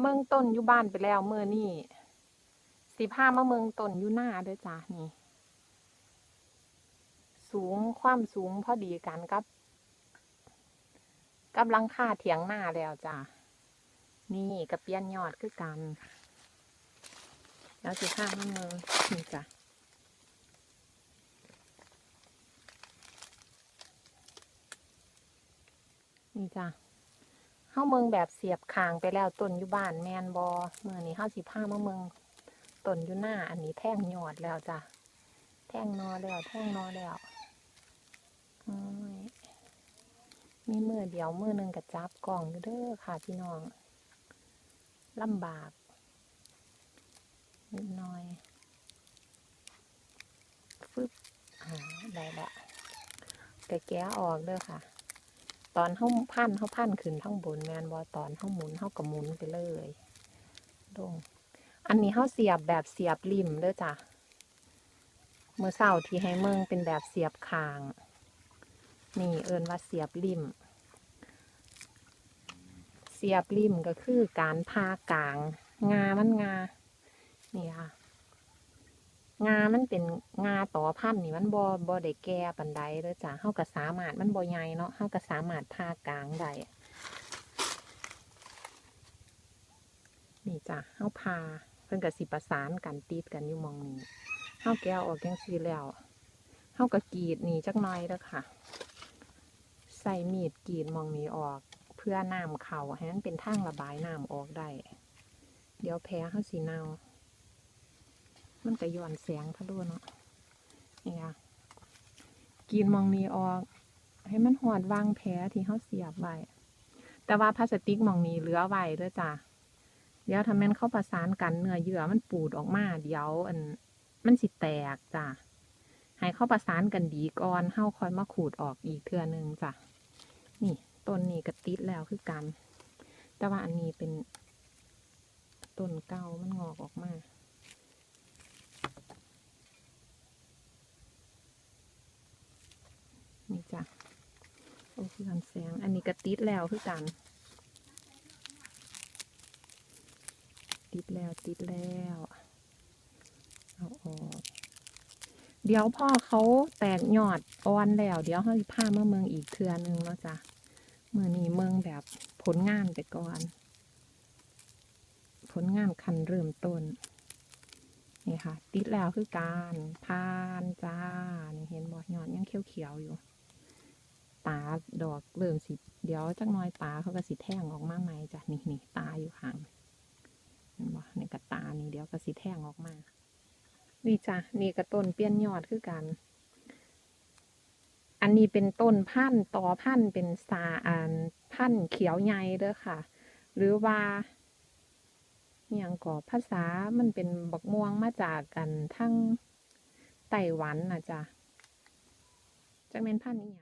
เมืองต้นอยู่บ้านไปแล้วเมื่อนี่สิพามาเมืองต้นอยู่หน้าเด้อจ้ะนี่ สูงความสูงพอดีกันกับกับหลังคาเถียงหน้าแล้วจ้ะนี่กระเปียนยอดคือกัน แล้วสิพามาเมืองนี่จ้ะนี่จ้ะ เฮาเมืองแบบเสียบคางไปแล้วต้นอยู่บ้านแมนบอเมื่อนี้เฮาสิพามาเมืองต้นอยู่หน้า อันนี้แท่งหยอดแล้วจ้ะแท่งนอแล้วแท่งนอแล้วมีมือเดียวมือหนึ่งกับจับกล่องอยู่เด้อค่ะพี่น้องลำบากนิดหน่อยฟึบอ่าได้ละแต่แกะออกเด้อค่ะ ตอนเขาพันเขาพันขึ้นทั้งบนแมนบอตอนเขาหมุนเขาก็หมุนไปเลยลงอันนี้เขาเสียบแบบเสียบริมเด้อจ้ะเมื่อเช้าที่ให้เมืองเป็นแบบเสียบคาง นี่เอินว่าเสียบริม เสียบริมก็คือการพากลาง งามันงา นี่ค่ะ งามันเป็นงาต่อพันนี่มันบอบอได้แก่ปันใดเด้อจ้ะเฮาก็สามารถมันบ่ใหญ่เนาะเฮาก็สามารถพากลางได้นี่จ้ะเฮาพาเพิ่นก็สิประสานกันติดกันอยู่มองนี้เฮาแก้วออกจังซีแล้วเฮาก็กรีดนี่จักหน่อยเด้อค่ะ ใส่มีดกรีดมองนี้ออก เพื่อน้ำเข้าให้มันเป็นทางระบายน้ำออกได้ เดี๋ยวแพ้เฮาสิเน่า มันก็ย้อนแสงทะลุเนาะนี่ค่ะกินมองนี้ออก ให้มันหอดวางแผลที่เขาเสียบไว้แต่ว่าพลาสติกมองนี้เหลือไว้ด้อจ้ะเดี๋ยวทำแม่นเข้าประสานกันเนื้อเยื่อมันปูดออกมาเดี๋ยวอันมันสิแตกจ้ะให้เข้าประสานกันดีก่อนเฮาคอยมาขูดออกอีกเทื่อนึงจ้ะนี่ต้นนี้ก็ติดแล้วคือกัน แต่ว่าอันนี้เป็นต้นเก่ามันงอกออกมา นี่จ้ะโอ้คือลำ แสง อันนี้ก็ติดแล้วคือกัน ติดแล้วติดแล้วเอาออกเดี๋ยวพ่อเขาแตกยอดอ่อนแล้ว เดี๋ยวเขาสิพามาเมืองอีกเทือนึงเนาะจ้ะเมื่อนี้เมืองแบบผลงานไปก่อน ผลงานคันเริ่มต้นนี่ค่ะ ติดแล้วคือการพานจ้านี่เห็นบอดยอดยังเขียวๆอยู่ ตาดอกเริ่มสิเดี๋ยวจักน้อยตาเขาก็สิแท่งออกมาใหม่จ้ะนี่นี่ตาอยู่ข้างเห็นบ่นี่กระตานี่เดี๋ยวก็สิแท่งออกมา นี่จ้ะนี่กระต้นเปี้ยนยอดคือกัน อันนี้เป็นต้นพันธุ์ต่อพันธุ์เป็นสาอันพันธุ์เขียวใหญ่เด้อค่ะ หรือว่าอย่างก่อภาษามันเป็นบักม่วงมาจากกันทั้งไต้หวันนะจ๊ะจักแม่นพันธุ์นี้